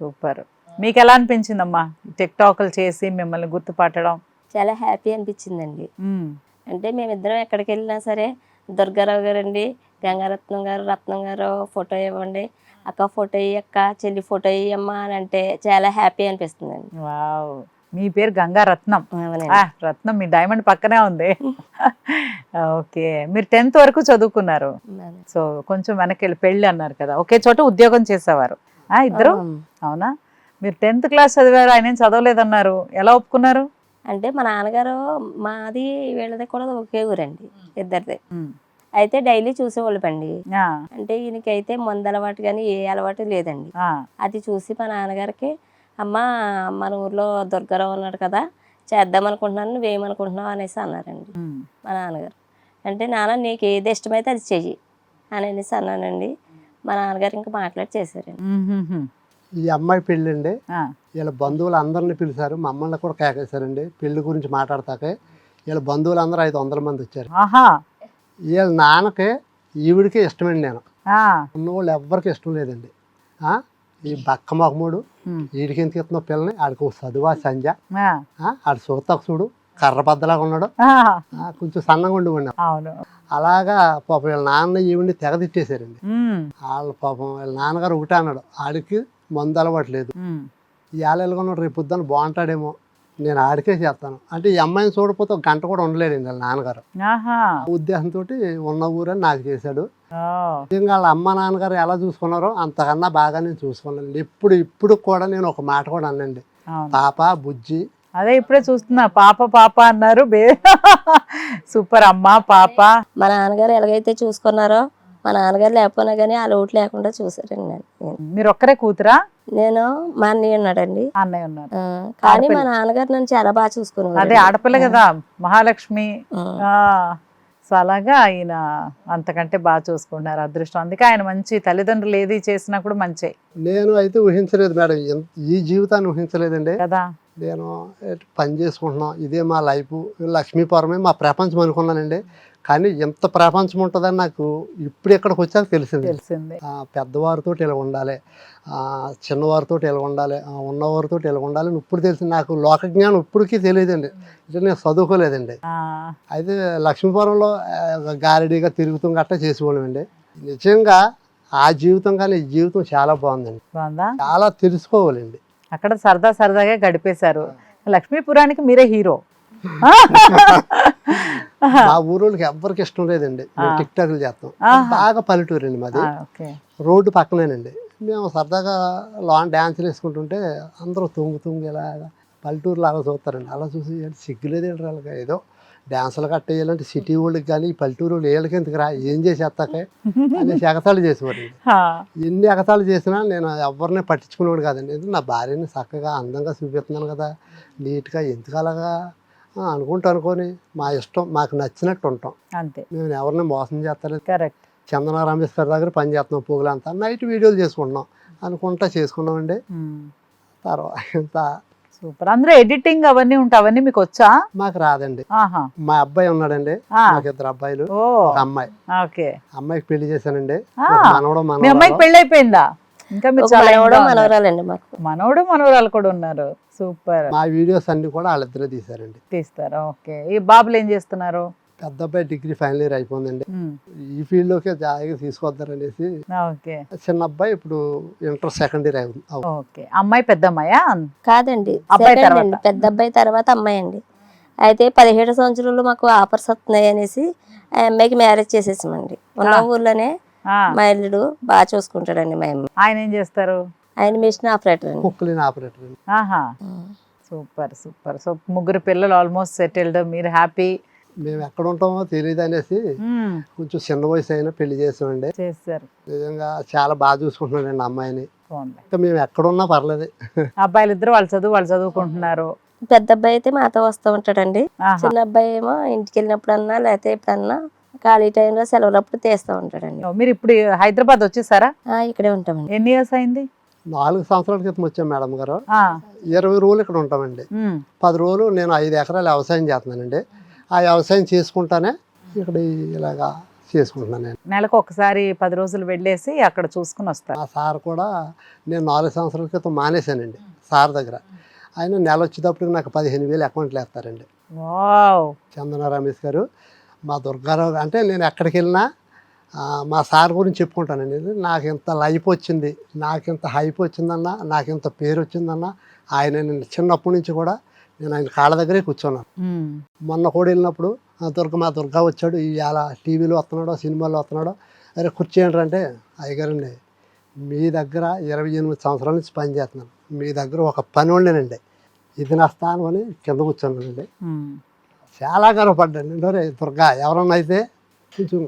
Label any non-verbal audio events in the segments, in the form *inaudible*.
Super. మీకు ఎలా అనిపించిందమ్మా tick టాక్లు చేసి మిమ్మల్ని గుర్తుపట్టడం? చాలా హ్యాపీ అనిపించిందండి. అంటే మేమిద్దరం ఎక్కడికి వెళ్ళినా సరే దుర్గారావు గారు అండి గంగారత్నం గారు రత్నం గారు ఫోటో ఇవ్వండి. అక్క ఫోటో అక్క చెల్లి ఫోటో ఇయ్యమ్మా అని అంటే చాలా హ్యాపీ అనిపిస్తుందండి. వావ్. మీ పేరు గంగా రత్నం రత్నం మీ డైమండ్ పక్కనే ఉంది. ఓకే. మీరు టెన్త్ వరకు చదువుకున్నారు. సో కొంచెం వెనక్కి వెళ్ళి పెళ్ళి అన్నారు కదా. ఒకే చోట ఉద్యోగం చేసేవారు. ఇద్దరు? అవును. మీరు టెన్త్ క్లాస్ చదివారు ఆయన ఏం చదవలేదన్నారు. ఎలా ఒప్పుకున్నారు? అంటే మా నాన్నగారు మాది వీళ్ళది కూడా ఒకే ఊరండి ఇద్దరిది. అయితే డైలీ చూసేవాళ్ళమండి. ఆ, అంటే ఈయనకైతే మందు అలవాటు కానీ ఏ అలవాటు లేదండి. అది చూసి మా నాన్నగారికి అమ్మ మన ఊర్లో దుర్గారావు ఉన్నాడు కదా చేద్దాం అనుకుంటున్నాను నువ్వేమనుకుంటున్నావు అనేసి అన్నారండి మా నాన్నగారు. అంటే నాన్న నీకు ఏది ఇష్టమైతే అది చెయ్యి అని అనేసి అన్నానండి. మా నాన్నగారు ఇంకా మాట్లాడి చేశారండి ఈ అమ్మాయి పెళ్ళండి. ఆ, వీళ్ళ బంధువులు అందరిని పిలిచారు. మమ్మల్ని కూడా కేకేశారండి. పెళ్ళి గురించి మాట్లాడతాకే వీళ్ళ బంధువులు అందరూ ఐదు వందల మంది వచ్చారు. ఆహా. వీళ్ళ నాన్నకి ఈవిడికి ఇష్టమండి నేను. ఆ, ఉన్నవాళ్ళు ఎవ్వరికి ఇష్టం లేదండి. ఆ? ఈ బక్క మొహముడు ఉమ్, వీడికి ఎందుకు ఇస్తున్నావు పిల్లని? ఆడికి ఒక చదువా సంజ ఆ, ఆ? ఆడు సూతకు చూడు కర్ర బద్దలాగా ఉన్నాడు. ఆ, ఆ, కొంచెం సన్నగా ఉండి ఉన్నాడు అవును. అలాగా పాపం వీళ్ళ నాన్న ఈవిడిని తెగ తిట్టేశారండి. ఉమ్, వాళ్ళ పాపం వీళ్ళ నాన్నగారు ఒకటే అన్నాడు ఆడికి మందు అలవాటు లేదు. ఉమ్, ఇవాళ ఎలాగొన్నాడు రేపు పొద్దున్న బాగుంటాడేమో నేను ఆడికే చేస్తాను. అంటే ఈ అమ్మాయిని చూడకపోతే ఒక గంట కూడా ఉండలేడండి వాళ్ళ నాన్నగారు. ఉద్దేశంతో ఉన్న ఊరని నాకు చేశాడు. నిజంగా వాళ్ళ అమ్మ నాన్నగారు ఎలా చూసుకున్నారో అంతకన్నా బాగా నేను చూసుకున్నాను. ఇప్పుడు ఇప్పుడు కూడా నేను ఒక మాట కూడా అనండి అవును. పాప బుజ్జి అదే ఇప్పుడే చూస్తున్నా. పాప పాప అన్నారు. బే సూపర్ అమ్మ పాప. మా నాన్నగారు ఎలాగైతే చూసుకున్నారో మా నాన్నగారు లేకపోయినా కానీ ఆ లోటు లేకుండా చూసారండి నేను మీరు ఒక్కరే కూతురా? నేను మా అన్నయ్య ఉన్నాడండి. అన్నయ్య ఉన్నారు ఆ, కానీ మా నాన్నగారు నన్ను చాలా బాగా చూసుకున్నారు అదే ఆడపిల్ల కదా మహాలక్ష్మి. ఆ. సో అలాగా ఆయన అంతకంటే బాగా చూసుకుంటున్నారు అదృష్టం. అందుకే ఆయన మంచి తల్లిదండ్రులు ఏది చేసినా కూడా మంచి. నేను అయితే ఊహించలేదు మేడం. ఈ జీవితాన్ని ఊహించలేదండి. కదా? నేను పని చేసుకుంటున్నాం. ఇదే మా లైఫ్. లక్ష్మీపురమే మా ప్రపంచం అనుకున్నానండి. కానీ ఎంత ప్రపంచం ఉంటుందని నాకు ఇప్పుడు ఇక్కడికి వచ్చాక తెలిసింది. తెలిసింది. ఆ, పెద్దవారితో ఇలా ఉండాలి. ఆ, చిన్నవారితో ఇలా ఉండాలి. ఉన్నవారితో ఇలా ఉండాలి ఇప్పుడు తెలిసింది. నాకు లోక జ్ఞానం ఇప్పటికీ తెలియదండి. ఇది నేను చదువుకోలేదండి. అయితే లక్ష్మీపురంలో గారడీగా తిరుగుతూ గట్టా చేసేవాళ్ళమండి నిజంగా ఆ జీవితం కానీ ఈ జీవితం చాలా బాగుందండి. బాగుందా? చాలా తెలుసుకోవాలండి. అక్కడ సరదా సరదాగా గడిపేశారు. లక్ష్మీపురానికి మీరే హీరో. *laughs* మా ఊరోళ్ళకి ఎవ్వరికి ఇష్టం లేదండి. మేము టిక్ టాక్లు చేస్తాం. బాగా పల్లెటూరు అండి మాది రోడ్డు పక్కనేనండి. మేము సరదాగా లాన్ డ్యాన్సులు వేసుకుంటుంటే అందరూ తుంగు తుంగు ఇలాగా పల్లెటూరు లాగా చూస్తారండి. అలా చూసి "ఏంటి సిగ్గులేదేంటి వాళ్ళకి? ఏదో డ్యాన్సులు కట్టేయాలంటే సిటీ వాళ్ళకి కానీ పల్లెటూరు వాళ్ళు వీళ్ళకి ఎందుకు రా? ఏం చేసేస్తాకే? అనేసి ఎగతాళి చేసేవారండి. ఎన్ని ఎగతాళి చేసినా నేను ఎవరిని పట్టించుకునేవాడు కాదండి. నా భార్యని చక్కగా అందంగా చూపిస్తున్నాను కదా. నీట్గా ఎందుకు అలాగా అనుకుంటా అనుకొని మా ఇష్టం మాకు నచ్చినట్టు ఉంటాం. అంతే. మేము ఎవరిని మోసం చేస్తలేదు. కరెక్ట్. చందన రామేశ్వర్ దగ్గర పని చేస్తున్నాం పోగులంతా నైట్ వీడియోలు చేసుకుంటున్నాం. అనుకుంటా చేసుకున్నామండి. తర్వాత సూపర్. అందులో ఎడిటింగ్ అవన్నీ ఉంటాయి అవన్నీ మీకు వచ్చా? మాకు రాదండి. ఆహా. మా అబ్బాయి ఉన్నాడండి. మాకు ఇద్దరు అబ్బాయిలు. అమ్మాయి. ఓకే. అమ్మాయికి పెళ్ళి చేశానండి. మనవడు మీ అమ్మాయికి పెళ్ళి అయిపోయిందా ఇంకా మీరు. మనవరాలండి మనవడు మనవరాలు కూడా ఉన్నారు. సూపర్. మా వీడియోస్ అన్ని కూడా వాళ్ళిద్దరే తీశారండి. తీస్తారు? ఓకే. ఈ బాబులు ఏం చేస్తున్నారు? పెద్ద అబ్బాయి డిగ్రీ ఫైనల్ ఇయర్ అయిపోయిందండి. ఈ ఫీల్డ్ లోకే జాయిగా తీసుకొద్దారనేసి ఓకే. చిన్న అబ్బాయి ఇప్పుడు ఇంటర్ సెకండ్ ఇయర్ ఓకే. అమ్మాయి పెద్ద అమ్మాయా కాదండి. అబ్బాయి సెకండ్ తర్వాత. అండి. పెద్ద అబ్బాయి తర్వాత అమ్మాయి అండి. అయితే పదిహేడు సంవత్సరాలు మాకు ఆఫర్స్ వస్తున్నాయి అనేసి ఆ అమ్మాయికి మ్యారేజ్ చేసేసామండి. ఉన్న ఊర్లోనే మా ఇల్లుడు బాగా చూసుకుంటాడండి మా అమ్మాయి ఆయన ఏం చేస్తారు? ఆయన మిషన్ ఆపరేటర్ అండి. కుక్కలిన ఆపరేటర్ ఆహా. Super super. సో ముగ్గురు పిల్లలు ఆల్మోస్ట్ సెటిల్డ్. మీరు హ్యాపీ? మేము ఎక్కడ ఉంటామో తెలియదు అనేసి కొంచెం చిన్న వయసు అయినా పెళ్ళి చేసామండి. చేస్తారు నిజంగా చాలా బాగా చూసుకుంటున్నాడండి అమ్మాయిని. ఇంకా మేము ఎక్కడున్నా పర్లేదు. అబ్బాయిలు ఇద్దరు వాళ్ళు చదువు వాళ్ళు చదువుకుంటున్నారు. పెద్ద అబ్బాయి అయితే మాతో వస్తూ ఉంటాడండి. చిన్న అబ్బాయి ఏమో ఇంటికి వెళ్ళినప్పుడన్నా లేకపోతే ఎప్పుడన్నా ఖాళీ టైంలో సెలవులప్పుడు తీస్తూ ఉంటాడండి. మీరు ఇప్పుడు హైదరాబాద్ వచ్చేసారా? ఇక్కడే ఉంటామండి. ఎన్ని ఇయర్స్ అయింది? నాలుగు సంవత్సరాల క్రితం వచ్చాం మేడం గారు. ఇరవై రోజులు ఇక్కడ ఉంటామండి. పది రోజులు నేను ఐదు ఎకరాలు వ్యవసాయం చేస్తున్నానండి. ఆ వ్యవసాయం చేసుకుంటానే ఇక్కడ ఇలాగా చేసుకుంటున్నాను నేను. నెలకు ఒకసారి పది రోజులు వెళ్ళేసి అక్కడ చూసుకుని వస్తారు. ఆ సార్ కూడా నేను నాలుగు సంవత్సరాల క్రితం మానేశానండి సార్ దగ్గర. ఆయన నెల వచ్చేటప్పటికి నాకు పదిహేను వేలు అకౌంట్లు వేస్తారండి. చందన రమేష్ గారు మా దుర్గారావు అంటే నేను ఎక్కడికి వెళ్ళినా మా సార్ గురించి చెప్పుకుంటానండి నాకు ఇంత లైఫ్ వచ్చింది నాకు ఇంత హైప్ వచ్చిందన్న నాకు ఇంత పేరు వచ్చిందన్న ఆయన నేను చిన్నప్పటి నుంచి కూడా నేను ఆయన కాళ్ళ దగ్గరే కూర్చున్నాను. మొన్న కూడా వెళ్ళినప్పుడు ఆ దుర్గ మా దుర్గా వచ్చాడు ఇవాళ టీవీలో వస్తున్నాడో సినిమాలో వస్తున్నాడో. అరే కూర్చోండి అంటే అయ్యగారండి మీ దగ్గర ఇరవై ఎనిమిది సంవత్సరాల నుంచి పని చేస్తున్నాను. మీ దగ్గర ఒక పని ఉండేనండి ఇది నా స్థానం అని కింద కూర్చున్నానండి. చాలా గర్వపడ్డాను. దుర్గా ఎవరన్నా అయితే కొంచెం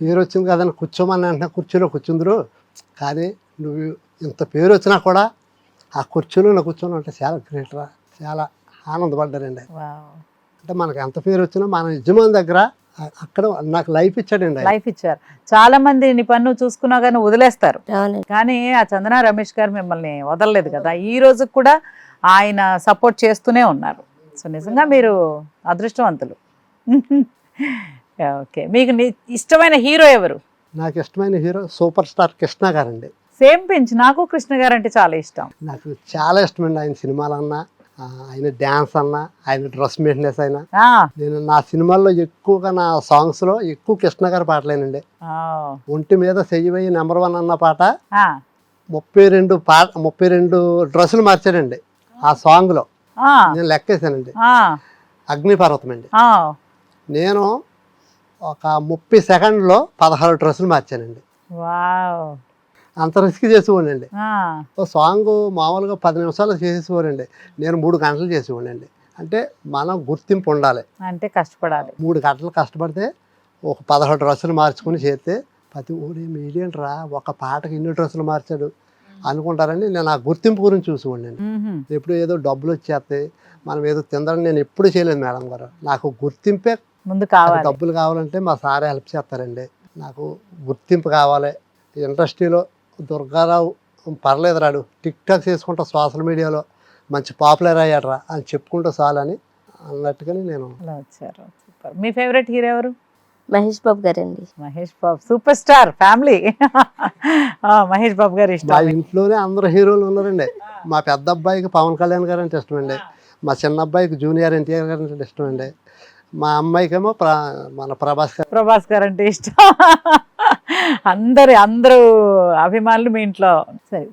పేరు వచ్చింది కదని కూర్చోమని అంటే కుర్చీలో కూర్చుందరు. కానీ నువ్వు ఇంత పేరు వచ్చినా కూడా ఆ కుర్చీలో నా కూర్చొని అంటే చాలా గ్రేట్ రా. చాలా ఆనందపడ్డానండి వావ్. అంటే మనకి ఎంత పేరు వచ్చినా మన యజమాని దగ్గర అక్కడ నాకు లైఫ్ ఇచ్చాడండి. లైఫ్ ఇచ్చారు. చాలా మంది నీ పన్ను చూసుకున్నా కానీ వదిలేస్తారు. కానీ ఆ చందన రమేష్ గారు మిమ్మల్ని వదలలేదు కదా. ఈ రోజు కూడా ఆయన సపోర్ట్ చేస్తూనే ఉన్నారు. సో నిజంగా మీరు అదృష్టవంతులు. *laughs* ఓకే మీకు ఇష్టమైన హీరో ఎవరు? నాకు ఇష్టమైన హీరో సూపర్ స్టార్ కృష్ణ గారండి. సేమ్ పెంచ్ నాకు కృష్ణ గారు అంటే చాలా ఇష్టం. నాకు చాలా ఇష్టమండి ఆయన సినిమాలన్నా ఆయన డ్యాన్స్ అన్నా ఆయన డ్రెస్ మెయింటెనెన్స్ అయినా. నేను నా సినిమాల్లో ఎక్కువగా నా సాంగ్స్లో ఎక్కువ కృష్ణ గారి పాటలేనండి. ఒంటి మీద చెయ్యి నెంబర్ వన్ అన్న పాట ముప్పై రెండు పాట ముప్పై రెండు డ్రెస్సులు మార్చాడండి ఆ సాంగ్లో. ఆ, నేను లెక్కేసానండి అగ్నిపర్వతం అండి. నేను ఒక ముప్పై సెకండ్లో పదహారు డ్రెస్సులు మార్చానండి. అంత రిస్క్ చేసేవాడండి ఓ సాంగ్ మామూలుగా పది నిమిషాలు చేసేవాడండి నేను మూడు గంటలు చేసేవాడండి అంటే మనం గుర్తింపు ఉండాలి. అంటే కష్టపడాలి. మూడు గంటలు కష్టపడితే ఒక పదహారు డ్రెస్సులు మార్చుకుని చేస్తే ప్రతి ఊరి మీడియం రా ఒక పాటకి ఇన్ని డ్రెస్సులు మార్చాడు అనుకుంటారని నేను ఆ గుర్తింపు గురించి మ్హూ. ఎప్పుడు ఏదో డబ్బులు వచ్చేస్తాయి. మనం ఏదో తిందని నేను ఎప్పుడు చేయలేదు మేడం గారు. నాకు గుర్తింపే ముందు కావాలి. డబ్బులు కావాలంటే మా సారే హెల్ప్ చేస్తారండి. నాకు గుర్తింపు కావాలి. ఇండస్ట్రీలో దుర్గారావు పర్లేదు రాడు. టిక్ టాక్ చేసుకుంటా సోషల్ మీడియాలో మంచి పాపులర్ అయ్యాడరా అని చెప్పుకుంటూ చాలని అన్నట్టుగానే నేను వచ్చారు మీ ఫేవరెట్ హీరో ఎవరు? మహేష్ బాబు గారండి. Mahesh Babu. Super star family. Mahesh Babu గారు మా ఇష్టం ఇంట్లోనే అందరు హీరోలు ఉన్నారండి. మా పెద్ద అబ్బాయికి పవన్ కళ్యాణ్ గారు అంటే ఇష్టమండి. మా చిన్న అబ్బాయికి జూనియర్ ఎన్టీఆర్ గారు అంటే ఇష్టమండి. మా అమ్మాయికేమో ప్ర మన ప్రభాస్ గారు ప్రభాస్ గారు అంటే ఇష్టం. అందరు అందరూ అభిమానులు మీ ఇంట్లో. సరే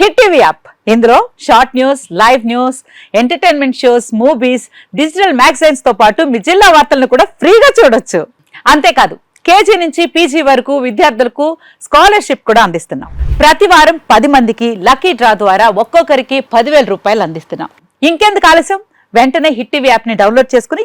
హిట్ టీవీ యాప్. ఇందులో short news live news entertainment shows movies digital మ్యాగజైన్స్తో పాటు మీ జిల్లా వార్తలను కూడా ఫ్రీగా చూడొచ్చు. అంతేకాదు కేజీ నుంచి పీజీ వరకు విద్యార్థులకు స్కాలర్షిప్ కూడా అందిస్తున్నాం. ప్రతి వారం పది మందికి లక్కీ డ్రా ద్వారా ఒక్కొక్కరికి పదివేల రూపాయలు అందిస్తున్నాం. ఇంకెందుకు ఆలస్యం? వెంటనే హిట్ టీవీ యాప్ని డౌన్లోడ్ చేసుకుని